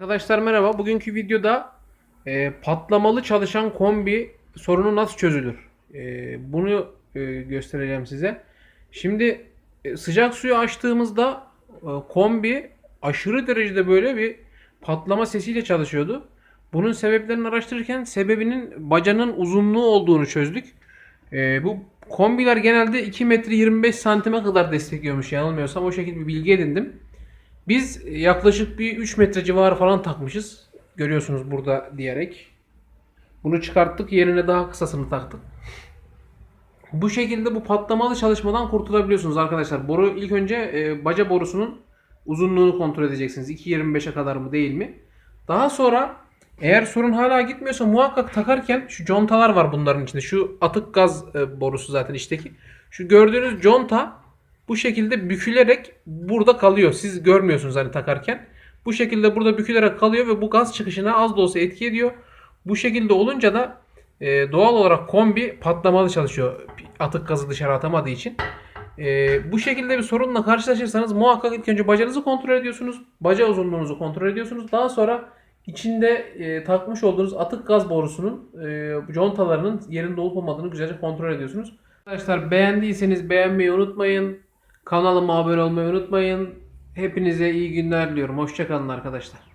Arkadaşlar merhaba. Bugünkü videoda e, patlamalı çalışan kombi sorunu nasıl çözülür? E, bunu e, göstereceğim size. Şimdi e, sıcak suyu açtığımızda e, kombi aşırı derecede böyle bir patlama sesiyle çalışıyordu. Bunun sebeplerini araştırırken sebebinin bacanın uzunluğu olduğunu çözdük. E, bu kombiler genelde 2 metre 25 santime kadar destekliyormuş yanılmıyorsam o şekilde bir bilgi edindim. Biz yaklaşık bir 3 metre civarı falan takmışız. Görüyorsunuz burada diyerek. Bunu çıkarttık yerine daha kısasını taktık. Bu şekilde bu patlamalı çalışmadan kurtulabiliyorsunuz arkadaşlar. Boru ilk önce e, baca borusunun uzunluğunu kontrol edeceksiniz. 2.25'e kadar mı değil mi? Daha sonra eğer sorun hala gitmiyorsa muhakkak takarken şu contalar var bunların içinde. Şu atık gaz e, borusu zaten içteki. Şu gördüğünüz conta bu şekilde bükülerek burada kalıyor. Siz görmüyorsunuz hani takarken. Bu şekilde burada bükülerek kalıyor ve bu gaz çıkışına az da olsa etki ediyor. Bu şekilde olunca da e, doğal olarak kombi patlamalı çalışıyor. Atık gazı dışarı atamadığı için. E, bu şekilde bir sorunla karşılaşırsanız muhakkak ilk önce bacanızı kontrol ediyorsunuz. Baca uzunluğunuzu kontrol ediyorsunuz. Daha sonra içinde e, takmış olduğunuz atık gaz borusunun e, contalarının yerinde olup olmadığını güzelce kontrol ediyorsunuz. Arkadaşlar beğendiyseniz beğenmeyi unutmayın. Kanalıma abone olmayı unutmayın. Hepinize iyi günler diliyorum. Hoşçakalın arkadaşlar.